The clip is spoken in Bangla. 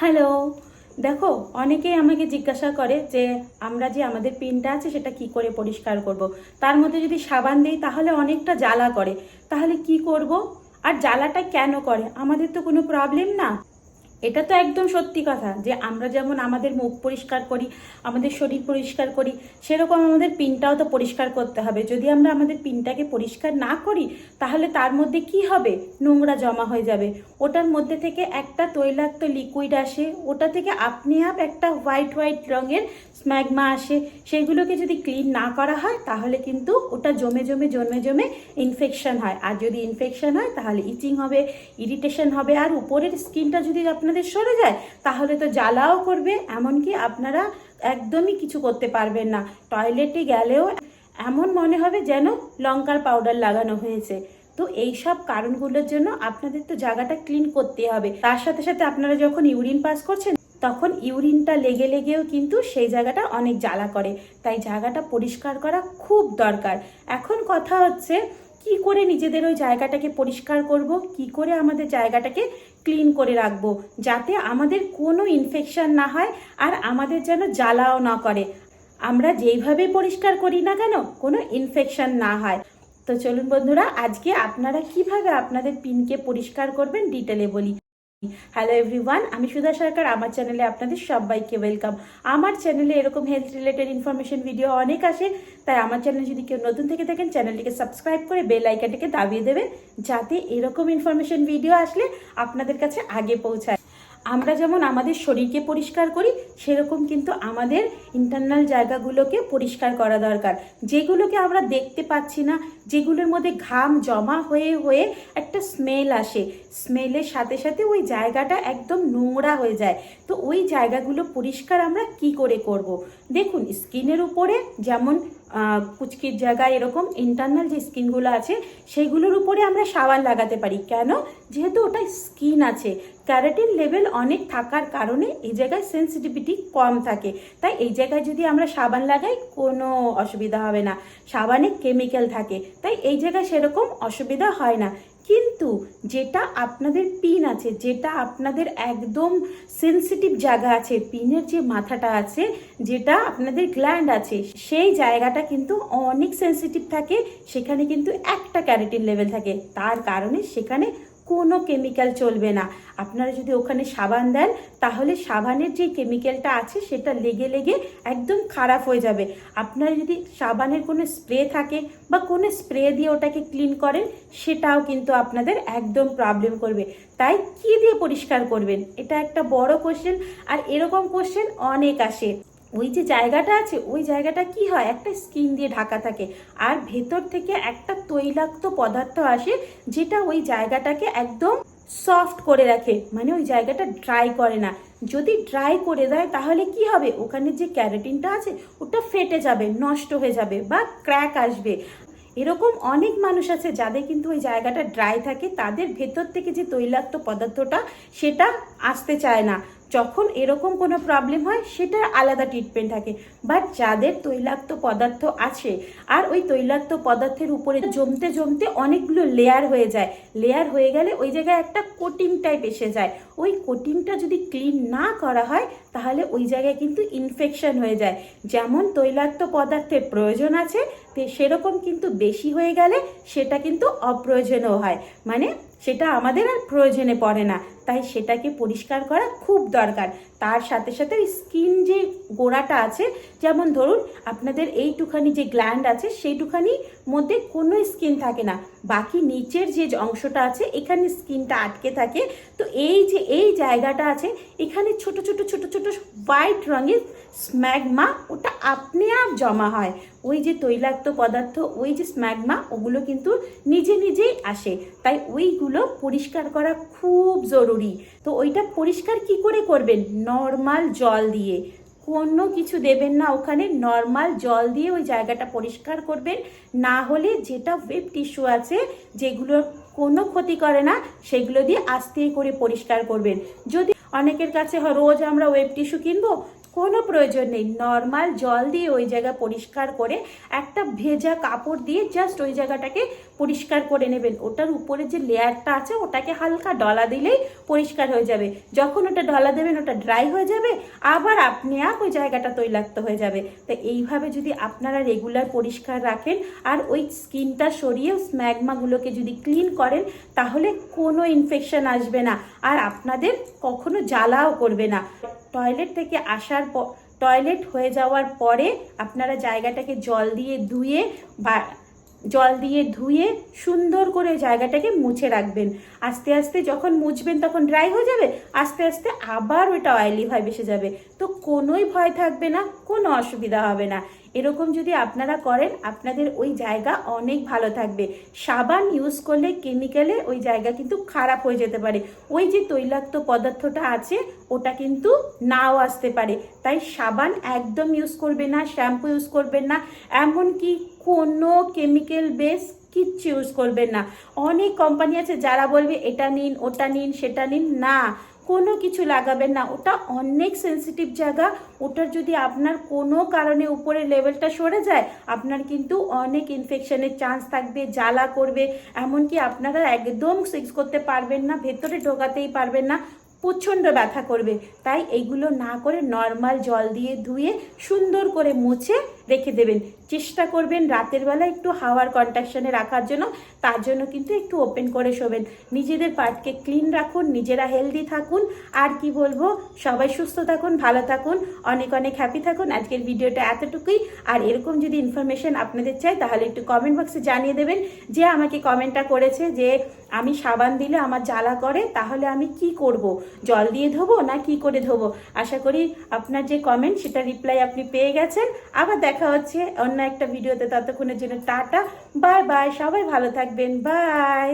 হ্যালো, দেখো, অনেকেই আমাকে জিজ্ঞাসা করে যে আমরা যে আমাদের পিনটা আছে সেটা কি করে পরিষ্কার করব। তার মধ্যে যদি সাবান দিই তাহলে অনেকটা জ্বালা করে। তাহলে কি করব? আর জ্বালাটা কেন করে? আমাদের তো কোনো প্রবলেম না। এটা তো একদম সত্যি কথা যে আমরা যেমন আমাদের মুখ পরিষ্কার করি, আমাদের শরীর পরিষ্কার করি, সেরকম আমাদের পিনটাও তো পরিষ্কার করতে হবে। যদি আমরা আমাদের পিনটাকে পরিষ্কার না করি, তাহলে তার মধ্যে কি হবে? নোংরা জমা হয়ে যাবে। ওটার মধ্যে থেকে একটা তৈলাক্ত লিকুইড আসে, ওটা থেকে আপনি আপ একটা হোয়াইট হোয়াইট রঙের স্ম্যাগমা আসে। সেগুলোকে যদি ক্লিন না করা হয়, তাহলে কিন্তু ওটা জমে জমে জমে জমে ইনফেকশন হয়। আর যদি ইনফেকশন হয়, তাহলে ইচিং হবে ইরিটেশন হবে। আর উপরের স্কিনটা যদি আপনাদের সরে যায়, তাহলে তো জ্বালাও করবে, এমনকি আপনারা একদমই কিছু করতে পারবেন না। টয়লেটে গেলেও এমন মনে হবে যেন লঙ্কার পাউডার লাগানো হয়েছে। তো এই সব কারণগুলোর জন্য আপনাদের তো জায়গাটা ক্লিন করতে হবে। তার সাথে সাথে আপনারা যখন ইউরিন পাস করছেন, তখন ইউরিনটা লেগে লেগেও কিন্তু সেই জায়গাটা অনেক জ্বালা করে। তাই জায়গাটা পরিষ্কার করা খুব দরকার। এখন কথা হচ্ছে কি করে নিজেদের ওই জায়গাটাকে পরিষ্কার করব? কি করে আমাদের জায়গাটাকে ক্লিন করে রাখব? যাতে আমাদের কোনো ইনফেকশান না হয় আর আমাদের যেন জ্বালাও না করে। আমরা যেইভাবে পরিষ্কার করি না কেন, কোনো ইনফেকশান না হয়। তো চলুন বন্ধুরা, আজকে আপনারা কীভাবে আপনাদের পিনকে পরিষ্কার করবেন ডিটেলে বলি। হ্যালো এভরিওয়ান আমি সুধা সরকার। আমার চ্যানেলে আপনাদের সবাইকে ওয়েলকাম আমার চ্যানেলে এরকম হেলথ রিলেটেড ইনফরমেশন ভিডিও অনেক আসে, তাই আমার চ্যানেল যদি কেউ নতুন থেকে থাকেন চ্যানেলটিকে সাবস্ক্রাইব করে বেল আইকনটিকে দাবিয়ে দেবেন, যাতে এরকম ইনফরমেশন ভিডিও আসলে আপনাদের কাছে আগে পৌঁছায়। আমরা যেমন আমাদের শরীরকে পরিষ্কার করি, সেরকম কিন্তু আমাদের ইন্টারনাল জায়গাগুলোকে পরিষ্কার করা দরকার। যেগুলোকে আমরা দেখতে পাচ্ছি না, যেগুলোর মধ্যে ঘাম জমা হয়ে হয়ে একটা স্মেল আসে। স্মেলের সাথে সাথে ওই জায়গাটা একদম নোংরা হয়ে যায়। তো ওই জায়গাগুলো পরিষ্কার আমরা কি করে করব। দেখুন স্কিনের উপরে যেমন কুচকির জায়গায় এরকম ইন্টারনাল যে স্কিনগুলো আছে, সেইগুলোর উপরে আমরা সাবান লাগাতে পারি। কেন? যেহেতু ওটা স্কিন আছে, ক্যারাটিন লেভেল অনেক থাকার কারণে এই জায়গায় সেন্সিটিভিটি কম থাকে। তাই এই জায়গায় যদি আমরা সাবান লাগাই, কোনো অসুবিধা হবে না। সাবানে কেমিক্যাল থাকে, তাই এই জায়গায় সেরকম অসুবিধা হয় না। কিন্তু যেটা আপনাদের পিন আছে, যেটা আপনাদের একদম সেন্সিটিভ জায়গা আছে পিনের যে মাথাটা আছে, যেটা আপনাদের গ্ল্যান্ড আছে, সেই জায়গাটা কিন্তু অনেক সেন্সিটিভ থাকে, সেখানে কিন্তু একটা ক্যারেটিন লেভেল থাকে। তার কারণে সেখানে কোনো কেমিক্যাল চলবে না। আপনারা যদি ওখানে সাবান দেন, তাহলে সাবানের যে কেমিক্যালটা আছে, সেটা লেগে লেগে একদম খারাপ হয়ে যাবে। আপনারা যদি সাবানের কোনো স্প্রে থাকে বা কোনো স্প্রে দিয়ে ওটাকে ক্লিন করেন, সেটাও কিন্তু আপনাদের একদম প্রবলেম করবে। তাই কি দিয়ে পরিষ্কার করবেন? এটা একটা বড় কোশ্চেন আর এরকম কোশ্চেন অনেক আসে। ওই যে জায়গাটা আছে, ওই জায়গাটা কি হয়? একটা স্কিন দিয়ে ঢাকা থাকে। আর ভেতর থেকে একটা তৈলাক্ত পদার্থ আসে, যেটা ওই জায়গাটাকে একদম সফট করে রাখে। মানে ওই জায়গাটা ড্রাই করে না। যদি ড্রাই করে দেয়, তাহলে কি হবে? ওখানে যে ক্যারাটিনটা আছে, ওটা ফেটে যাবে, নষ্ট হয়ে যাবে বা ক্র্যাক আসবে। এরকম অনেক মানুষ আছে যাদের কিন্তু ওই জায়গাটা ড্রাই থাকে, তাদের ভেতর থেকে যে তৈলাক্ত পদার্থটা, সেটা আসতে চায় না। যখন এরকম কোনো প্রবলেম হয়, সেটার আলাদা ট্রিটমেন্ট থাকে। বাট যাদের তৈলাক্ত পদার্থ আছে, আর ওই তৈলাক্ত পদার্থের উপরে জমতে জমতে অনেকগুলো লেয়ার হয়ে যায়। লেয়ার হয়ে গেলে ওই জায়গায় একটা কোটিং টাইপ এসে যায়। ওই কোটিংটা যদি ক্লিন না করা হয় তাহলে ওই জায়গায় কিন্তু ইনফেকশন হয়ে যায়। যেমন তৈলাক্ত পদার্থের প্রয়োজন আছে সেরকম কিন্তু বেশি হয়ে গেলে সেটা কিন্তু অপ্রয়োজনও হয়। মানে সেটা আমাদের আর প্রয়োজনে পড়ে না। তাই সেটাকে পরিষ্কার করা খুব দরকার। তার সাথে সাথে স্কিন যে গোড়াটা আছে, যেমন ধরুন আপনাদের এইটুখানি যে গ্ল্যান্ড আছে, সেইটুখানি মধ্যে কোনো স্কিন থাকে না। বাকি নিচের যে অংশটা আছে, এখানে স্কিনটা আটকে থাকে। তো এই যে, এই জায়গাটা আছে, এখানে ছোট ছোট ছোট ছোট হোয়াইট রঙের স্ম্যাগমা ওটা আপনি আপ জমা হয়। ওই যে তৈলাক্ত পদার্থ, ওই যে স্ম্যাগমা ওগুলো কিন্তু নিজে নিজেই আসে। তাই ওইগুলো পরিষ্কার করা খুব জরুরি। তো ওইটা পরিষ্কার কি করে করবেন? নর্মাল জল দিয়ে। কোনো কিছু দেবেন না ওখানে নর্মাল জল দিয়ে ওই জায়গাটা পরিষ্কার করবেন। না হলে যেটা ওয়েব টিস্যু আছে, যেগুলো কোনো ক্ষতি করে না, সেগুলো দিয়ে আস্তে করে পরিষ্কার করবেন। যদি অনেকের কাছে রোজ আমরা ওয়েব টিস্যু কিনবো কোনো প্রয়োজন নেই। নর্মাল জল দিয়ে ওই জায়গা পরিষ্কার করে একটা ভেজা কাপড় দিয়ে জাস্ট ওই জায়গাটাকে পরিষ্কার করে নেবেন। ওটার উপরে যে লেয়ারটা আছে, ওটাকে হালকা ডলা দিলেই পরিষ্কার হয়ে যাবে। যখন ওটা ডলা দেবেন, ওটা ড্রাই হয়ে যাবে, আবার আপনি আপ ওই জায়গাটা তৈলাক্ত হয়ে যাবে। তো এইভাবে যদি আপনারা রেগুলার পরিষ্কার রাখেন আর ওই স্কিনটা সরিয়ে স্ম্যাগমাগুলোকে যদি ক্লিন করেন, তাহলে কোনো ইনফেকশন আসবে না। আর আপনাদের কখনো জ্বালাও করবে না। টয়লেট থেকে আসার পর টয়লেট হয়ে যাওয়ার পরে আপনারা জায়গাটাকে জল দিয়ে ধুয়ে বা, জল দিয়ে ধুয়ে সুন্দর করে জায়গাটাকে মুছে রাখবেন। আস্তে আস্তে যখন মুছবেন তখন ড্রাই হয়ে যাবে, আস্তে আস্তে আবার ওটা অয়েলি ভাই এসে যাবে। তো কোনোই ভয় থাকবে না, কোনো অসুবিধা হবে না। এরকম যদি আপনারা করেন, আপনাদের ওই জায়গা অনেক ভালো থাকবে। সাবান ইউজ করলে কেমিক্যালে ওই জায়গা কিন্তু খারাপ হয়ে যেতে পারে। ওই যে তৈলাক্ত পদার্থটা আছে, ওটা কিন্তু নাও আসতে পারে। তাই সাবান একদম ইউজ করবে না শ্যাম্পু ইউজ করবেন না, এমনকি কোনো কেমিক্যাল বেস কিচ্ছু ইউজ করবেন না। অনেক কোম্পানি আছে যারা বলবে, এটা নিন, ওটা নিন, সেটা নিন। না কোনো কিছু লাগাবেন না। ওটা অনেক সেন্সিটিভ জায়গা। ওটার যদি আপনার কোনো কারণে উপরে লেভেলটা সরে যায়, আপনার কিন্তু অনেক ইনফেকশনের চান্স থাকবে, জ্বালা করবে। এমনকি আপনারা একদম সেক্স করতে পারবেন না, ভেতরে ঢোকাতেই পারবেন না। প্রচণ্ড ব্যথা করবে। তাই এইগুলো না করে নর্মাল জল দিয়ে ধুয়ে সুন্দর করে মুছে রেখে দেবেন। চেষ্টা করবেন রাতের বেলা একটু হাওয়ার কন্ট্রাকশনে রাখার জন্য। তার জন্য কিন্তু একটু ওপেন করে শোবেন। নিজেদের পার্টকে ক্লিন রাখুন, নিজেরা হেলদি থাকুন। আর কি বলব, সবাই সুস্থ থাকুন, ভালো থাকুন। অনেক অনেক হ্যাপি থাকুন। আজকের ভিডিওটা এতটুকুই। আর এরকম যদি ইনফরমেশন আপনাদের চাই, তাহলে একটু কমেন্ট বক্সে জানিয়ে দেবেন যে আমাকে কমেন্টটা করেছে যে আমি সাবান দিলে আমার জ্বালা করে, তাহলে আমি কি করব? জল দিয়ে ধোবো না কি করে ধোবো? আশা করি আপনার যে কমেন্ট সেটা রিপ্লাই আপনি পেয়ে গেছেন। আবার দেখা হচ্ছে অন্য একটা ভিডিওতে। ততক্ষণের জন্য টাটা বাই বাই সবাই ভালো থাকবেন বাই